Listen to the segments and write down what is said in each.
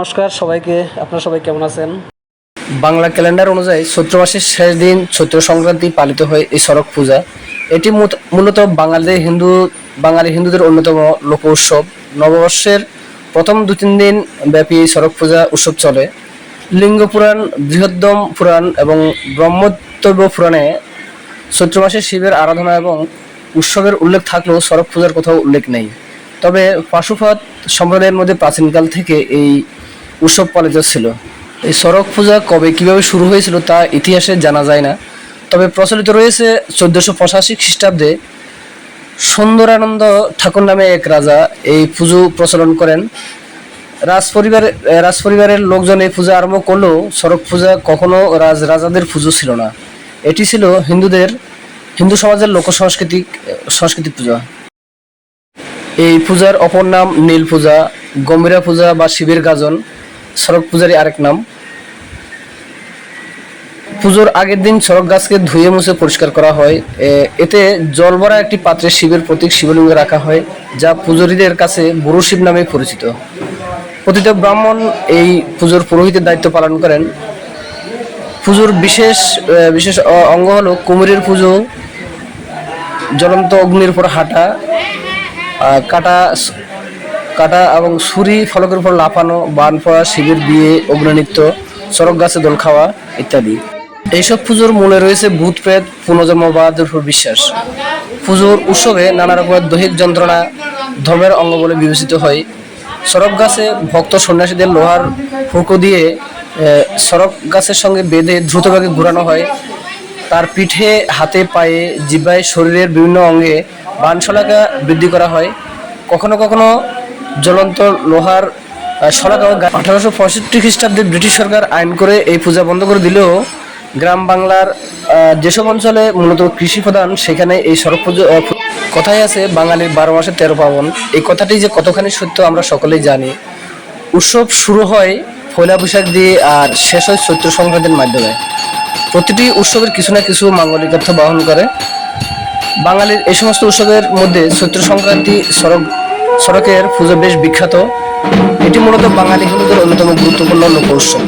নমস্কার, সবাইকে, আপনারা সবাই কেমন আছেন? বাংলা ক্যালেন্ডার অনুযায়ী চৈত্র মাসের শেষ দিন চৈত্র সংক্রান্তি পালিত হয় এই সড়ক পূজা। এটি মূলত বাঙালিদের হিন্দু, বাঙালি হিন্দুদের অন্যতম লোক উৎসব। নববর্ষের প্রথম দু তিন দিন ব্যাপী এই সড়ক পূজা উৎসব চলে। লিঙ্গ পুরাণ বৃহদ্দম পুরাণ এবং ব্রহ্মোত্তর্ব পুরাণে চৈত্র মাসে শিবের আরাধনা এবং উৎসবের উল্লেখ থাকলেও সড়ক পূজার কোথাও উল্লেখ নেই। তবে পাশুপত সম্প্রদায়ের মধ্যে প্রাচীনকাল থেকে এই উৎসব পালিত ছিল এই সড়ক পূজা কবে কীভাবে শুরু হয়েছিল তা ইতিহাসে জানা যায় না। তবে প্রচলিত রয়েছে চোদ্দশো পঁচাশি খ্রিস্টাব্দে সুন্দরানন্দ ঠাকুর নামে এক রাজা এই পুজো প্রচলন করেন। রাজ পরিবার রাজ পরিবারের লোকজন এই পূজা আরম্ভ করলেও সড়ক পূজা কখনো রাজ, রাজাদের পুজো ছিল না। এটি ছিল হিন্দুদের, হিন্দু সমাজের লোক সাংস্কৃতিক সাংস্কৃতিক পূজা। এই পূজার অপর নাম নীল পূজা, গম্ভীরা পূজা বা শিবের গাজন। সড়ক পূজারই আরেক নাম। পুজোর আগের দিন সড়ক গাছকে ধুয়ে মুছে পরিষ্কার করা হয়। এতে জল ভরা একটি পাত্রে শিবের প্রতীক শিবলিঙ্গ রাখা হয়, যা পূজারীদের কাছে বুড়ো শিব নামে পরিচিত। প্রতিটা ব্রাহ্মণ এই পুজোর পুরোহিতের দায়িত্ব পালন করেন। পুজোর বিশেষ বিশেষ অঙ্গ হলো কুমিরের পুজো, জ্বলন্ত অগ্নির উপর হাঁটা কাটা কাটা এবং ছুরি, ফলকের উপর লাফানো, বান পড়া, শিবের বিয়ে, অগ্নিনৃত্য, চরক গাছে দোল খাওয়া ইত্যাদি। এইসব পুজোর মূলে রয়েছে ভূত প্রেত পুনর্জন্মবাদের উপর বিশ্বাস পুজোর উৎসবে নানা রকমের দৈহিক যন্ত্রণা ধর্মের অঙ্গ বলে বিবেচিত হয়। সরক গাছে ভক্ত সন্ন্যাসীদের লোহার ফুঁকো দিয়ে সরক গাছের সঙ্গে বেঁধে দ্রুতভাগে ঘুরানো হয়। তার পিঠে, হাতে, পায়ে, জিব্বায় শরীরের বিভিন্ন অঙ্গে বানশলাকা বৃদ্ধি করা হয়। কখনো কখনো জ্বলন্ত লোহার আঠারোশো পঁয়ষট্টি খ্রিস্টাব্দে ব্রিটিশ সরকার আইন করে এই পূজা বন্ধ করে দিলেও গ্রাম বাংলার যেসব অঞ্চলে মূলত কৃষি প্রধান, সেখানে এই সড়ক পুজো কথাই আছে বাঙালির বারো মাসে তেরো পাবন এই কথাটি যে কতখানি সত্য আমরা সকলেই জানি। উৎসব শুরু হয় পয়লা বৈশাখ দিয়ে আর শেষ হয় চৈত্র সংক্রান্তির মাধ্যমে। প্রতিটি উৎসবের কিছু না কিছু মাঙ্গলিক অর্থ বহন করে। বাঙালির এই সমস্ত উৎসবের মধ্যে চৈত্র সংক্রান্তি সড়ক সড়কের পুজো বেশ বিখ্যাত। এটি মূলত বাঙালি হিন্দুদের অন্যতম গুরুত্বপূর্ণ লোক উৎসব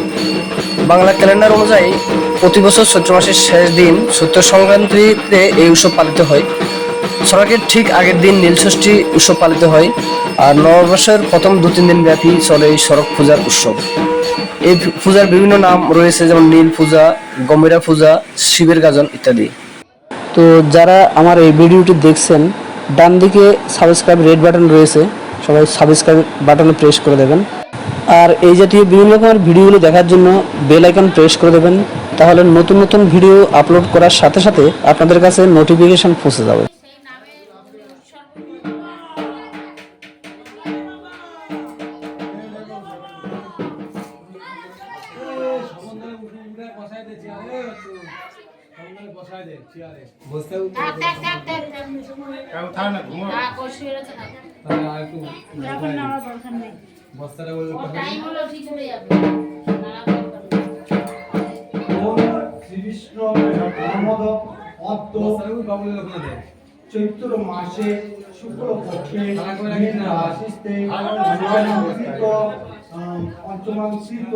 বাংলা ক্যালেন্ডার অনুযায়ী প্রতি বছর চৈত্র মাসের শেষ দিন চৈত্র সংক্রান্তিতে এই উৎসব পালিত হয়। সড়কের ঠিক আগের দিন নীলষষ্ঠী উৎসব পালিত হয় আর নববর্ষের প্রথম দু তিন দিন ব্যাপী চলে এই সড়ক পূজার উৎসব। এই পূজার বিভিন্ন নাম রয়েছে যেমন নীল পূজা, গম্ভীরা পূজা, শিবের গাজন ইত্যাদি। তো যারা আমার এই ভিডিওটি দেখছেন ডান দিকে সাবস্ক্রাইব রেড বাটন রয়েছে সবাই সাবস্ক্রাইব বাটনে প্রেস করে দেবেন। আর এই জাতীয় বিভিন্ন রকমের ভিডিওগুলো দেখার জন্য বেল আইকন প্রেস করে দেবেন তাহলে নতুন নতুন ভিডিও আপলোড করার সাথে সাথে আপনাদের কাছে নোটিফিকেশন পৌঁছে যাবে। থাক থাক থাক থাক থাক ও শুয়ে রয়েছে থাক এখন নেওয়ার দরকার নেই। ওর টাইম হলো ঠিক হয়ে যাবে। দরকার শ্রীকৃষ্ণ চৈত্র মাসে শুক্লপক্ষে আশিস্তে পঞ্চমাঙ্কিত পঞ্চমাঙ্কিত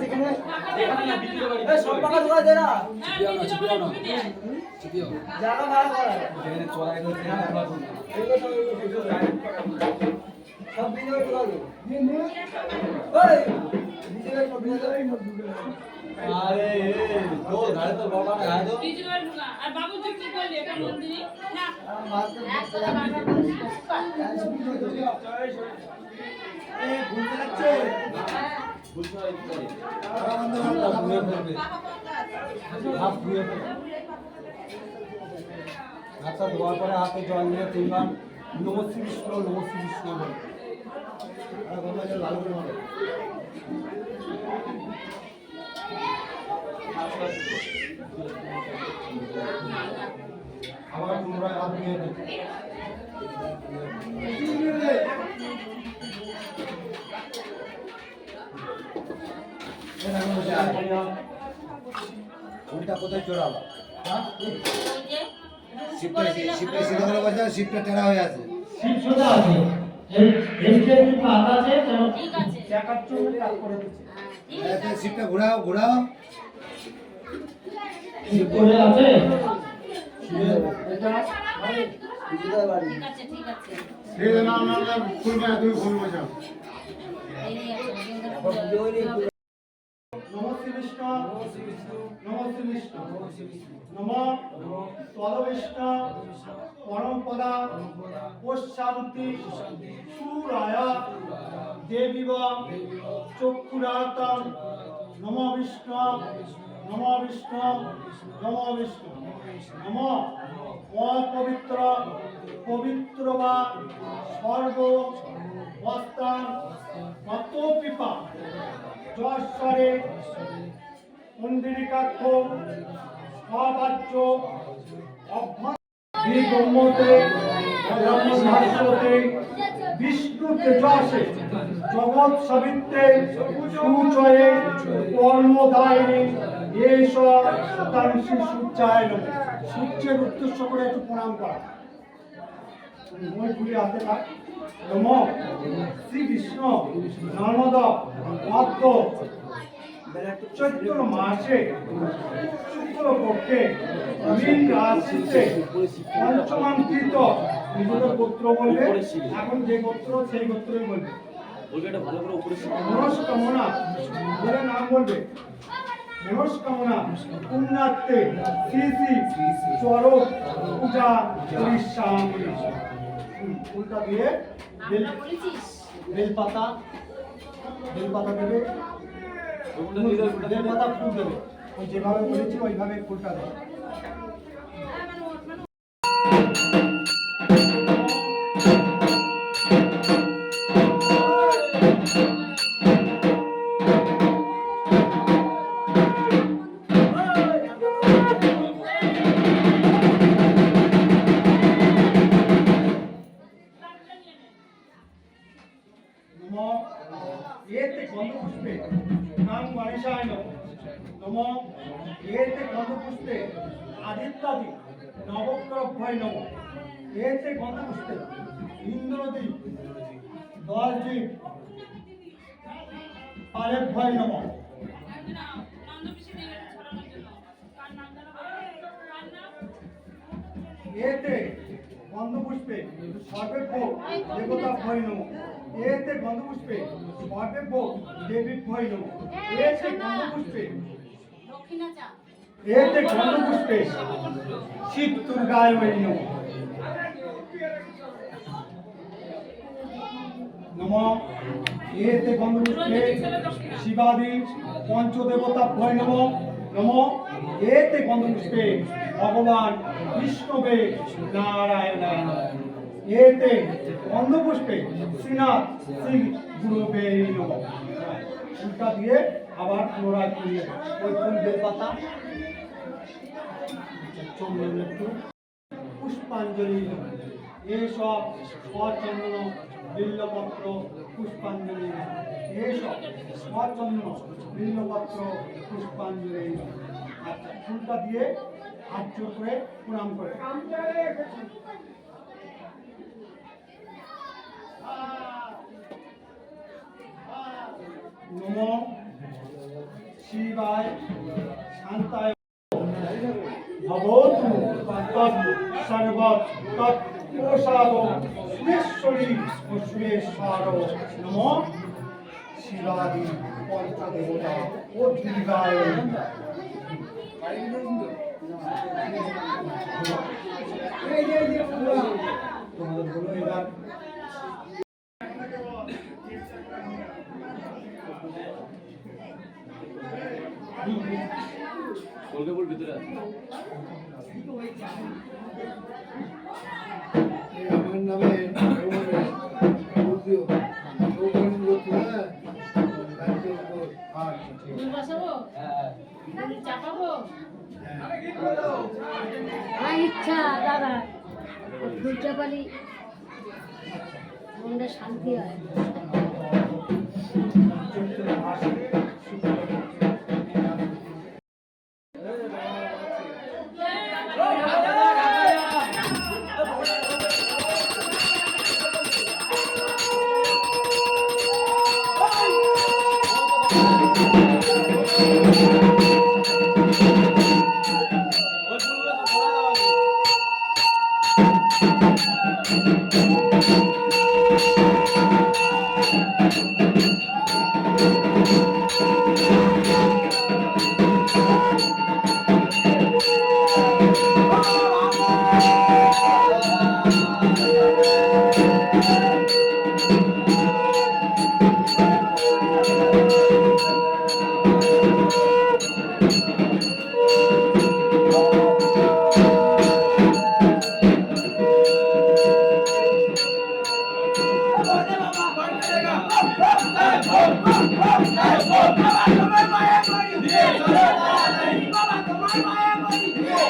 যেখানে সব টাকা জোগাড় দেয় না ভাড়া করা সব বিজয় করে আরে তো ধারে তো বাবা না আয় তো আর বাবু তুই কি করলি এটা মন্দিরে না। এই আচ্ছা ধোয়ার পরে হাতে জল নিয়ে তিনবার নম নম বলে আর গঙ্গাজল লাল করে মারো। আবার পুনরায় হাত আছে। ফুলটা কোথায় চড়াবা হ্যাঁ? শিবটা টেরা হয়ে আছে। শিব সোজা আছে। হ্যাঁ, ঠিক হ্যাঁ, শিবটা ঘোরাও ঘোরাও। করে আছে পরমপদা পশ্চান্তি সুরায়া দেবীব চক্ষুরাতম নম বিষ্ণু নম বিষ্ণু বিষ্ণু নম। অপবিত্র পবিত্র বা সর্ব বস্তান মত পিপা যশ্বরে মন্দিরিকাক্ষ অবাচ্য অভ্যন্তরে ব্রহ্মভাস্বতে বিষ্ণু তেজসে, জগৎ সবিত্রে, সুচয়ে, কর্মদায়িনী। এস তাংশী সূর্যায় নমঃ। সূর্যের উদ্দেশ্য করে একটু প্রণাম করা। মই ঘুরে নম নর্মদা মধ্য। চৈত্র মাসে শুক্ল পক্ষে মীন রাশিতে পঞ্চমাঙ্কিত। গোত্র বলবে। এখন যে গোত্র সেই গোত্রই বলবে। মনস্কামনা বলে নাম বলবে। মনস্কামনা পুণ্যার্থে শ্রী শ্রী চরক পূজা দিয়ে বেলপাতা বেলপাতা দেবে। বেলপাতা ফুল দেবে। ওই যেভাবে বলেছি ওইভাবে ফুলটা দেবে। এতে গন্ধপুষ্পে নাম গণেশায় নম নম এতে গন্ধপুষ্পে আদিত্যাদি নবগ্রভ্যয় নম। এতে পিসি দিয়ে ছড়ানোর জন্য কার নাম। এতে গন্ধপুষ্পে সর্বেভোগ দেবতা ভয় নম। এতে গন্ধপুষ্পে সর্বেভোগ দেবী ভয় নম এতে গন্ধপুষ্পে এতে গন্ধপুষ্পে শিব দুর্গায় বৈ নম নম। এতে গন্ধপুষ্পে শিবাদি পঞ্চদেবতা ভয় নম নম। এতে গন্ধপুষ্পে ভগবান বিষ্ণবে নারায়ণায় নমঃ। এতে গন্ধপুষ্পে শ্রীনাথ শ্রী গুরুবে ফুলটা দিয়ে আবার পুনরায় ফুল ওই ফুল বেলপাতা চন্দন একটু। পুষ্পাঞ্জলি। এসব স্বচন্দন বিল্লপত্র, পুষ্পাঞ্জলি। এসব স্বচন্দন বিল্লপত্র, পুষ্পাঞ্জলি। আচ্ছা ফুলটা দিয়ে হাত জোর করে প্রণাম করে। তৎ সর্ব তৎ প্রসাদ সুরেশ্বরী ও সুরেশ্বর নম শিবাদি পঞ্চদেবতা ও দুর্গায় তোমাদের বলো এবার। এই পালি মনটা শান্তি হয়।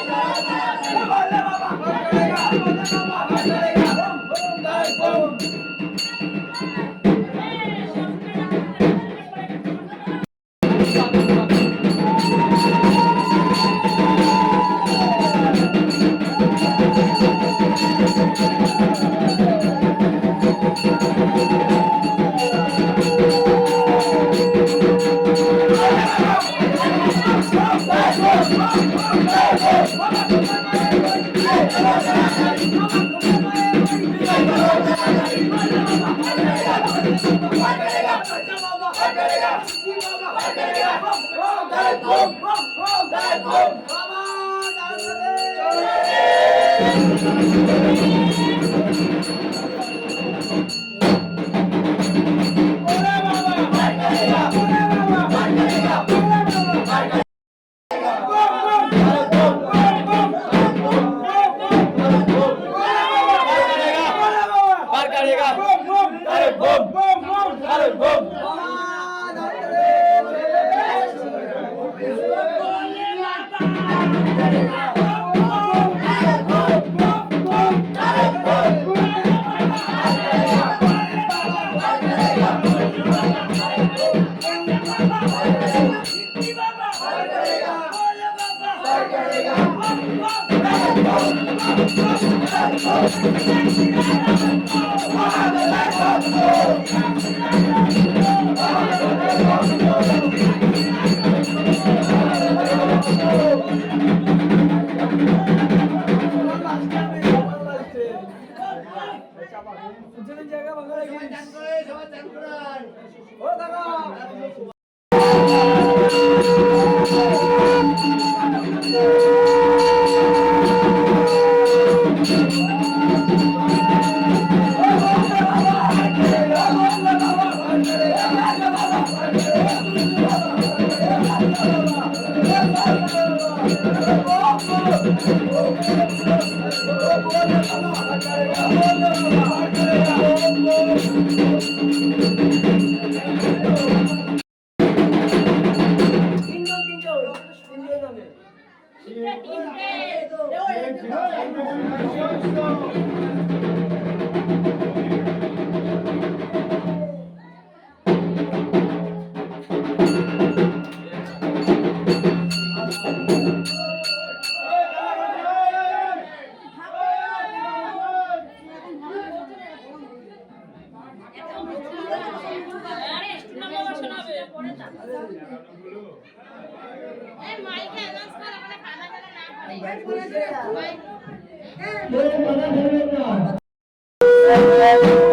Thank you. Música আরে খানা না করে mike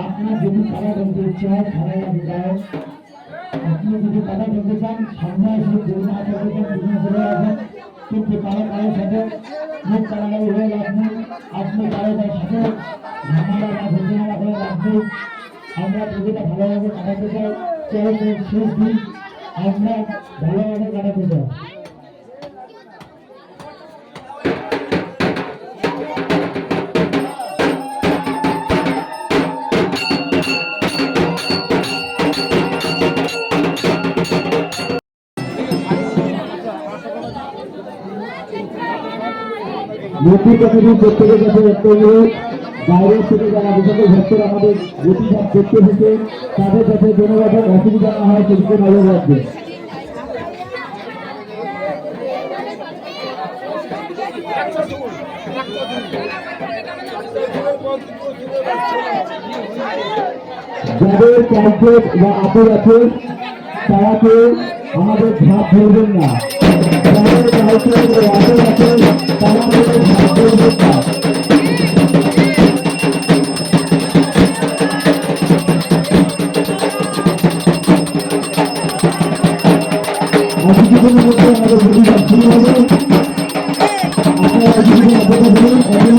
আপনার যদি কারা করতে ইচ্ছে হয় কারা লাগতে চায় আপনি যদি কারা করতে চান, সামনে এসে করুণা করতে চান পিছনে চলে আসেন কিন্তু কারা কারোর সাথে মুখ কারাগারি হয়ে আপনি আমরা ভালোভাবে কাটাতে চাই। নদীর কাছে প্রত্যেকের কাছে বাইরের থেকে যারা বিশেষ ভক্তরা আমাদের গতিভাব দেখতে এসেছে, তাদের কাছে কোনো রকম অসুবিধা না হয়, সেদিকে নজর রাখবে। যাদের বা আপদ আছে তারা কেউ আমাদের ঝাঁপ ধরবেন না। আমাদের প্রতিবাদ শুরু হবে আপনারা অপেক্ষা করুন